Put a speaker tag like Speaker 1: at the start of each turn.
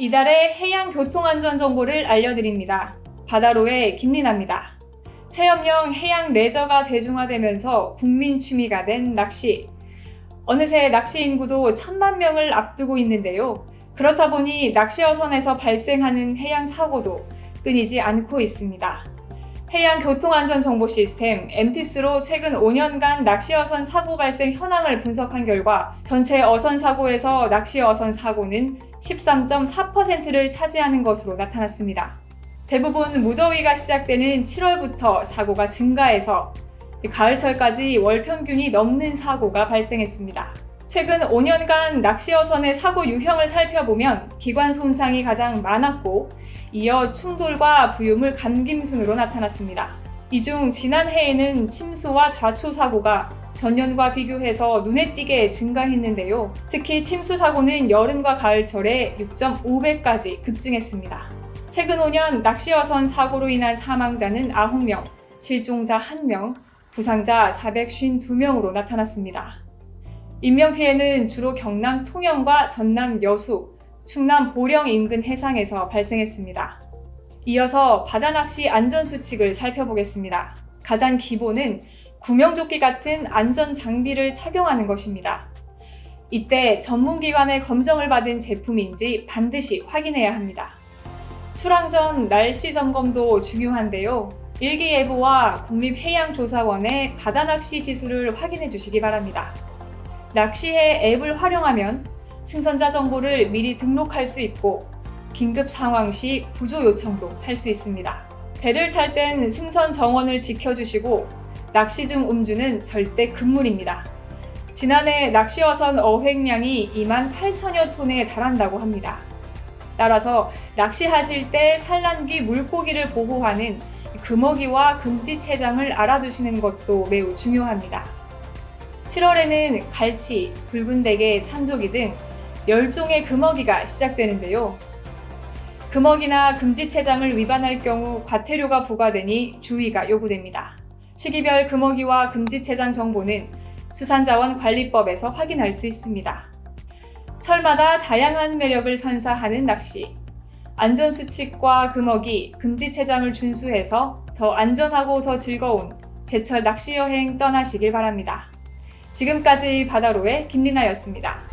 Speaker 1: 이달의 해양 교통 안전 정보를 알려드립니다. 바다로의 김리나입니다. 체험형 해양 레저가 대중화되면서 국민 취미가 된 낚시. 어느새 낚시 인구도 천만 명을 앞두고 있는데요. 그렇다 보니 낚시 어선에서 발생하는 해양 사고도 끊이지 않고 있습니다. 해양 교통 안전 정보 시스템 MTS로 최근 5년간 낚시 어선 사고 발생 현황을 분석한 결과 전체 어선 사고에서 낚시 어선 사고는 13.4%를 차지하는 것으로 나타났습니다. 대부분 무더위가 시작되는 7월부터 사고가 증가해서 가을철까지 월 평균이 넘는 사고가 발생했습니다. 최근 5년간 낚시 어선의 사고 유형을 살펴보면 기관 손상이 가장 많았고 이어 충돌과 부유물 감김 순으로 나타났습니다. 이 중 지난해에는 침수와 좌초 사고가 전년과 비교해서 눈에 띄게 증가했는데요. 특히 침수 사고는 여름과 가을철에 6.5배까지 급증했습니다. 최근 5년 낚시어선 사고로 인한 사망자는 9명, 실종자 1명, 부상자 452명으로 나타났습니다. 인명피해는 주로 경남 통영과 전남 여수, 충남 보령 인근 해상에서 발생했습니다. 이어서 바다낚시 안전수칙을 살펴보겠습니다. 가장 기본은 구명조끼 같은 안전 장비를 착용하는 것입니다. 이때 전문기관의 검정을 받은 제품인지 반드시 확인해야 합니다. 출항 전 날씨 점검도 중요한데요. 일기예보와 국립해양조사원의 바다낚시 지수를 확인해 주시기 바랍니다. 낚시해 앱을 활용하면 승선자 정보를 미리 등록할 수 있고 긴급 상황 시 구조 요청도 할 수 있습니다. 배를 탈 땐 승선 정원을 지켜주시고 낚시 중 음주는 절대 금물입니다. 지난해 낚시어선 어획량이 2만 8천여 톤에 달한다고 합니다. 따라서 낚시하실 때 산란기 물고기를 보호하는 금어기와 금지체장을 알아두시는 것도 매우 중요합니다. 7월에는 갈치, 붉은 대게, 참조기 등 10종의 금어기가 시작되는데요. 금어기나 금지체장을 위반할 경우 과태료가 부과되니 주의가 요구됩니다. 시기별 금어기와 금지 체장 정보는 수산자원관리법에서 확인할 수 있습니다. 철마다 다양한 매력을 선사하는 낚시. 안전수칙과 금어기, 금지 체장을 준수해서 더 안전하고 더 즐거운 제철 낚시 여행 떠나시길 바랍니다. 지금까지 바다로의 김리나였습니다.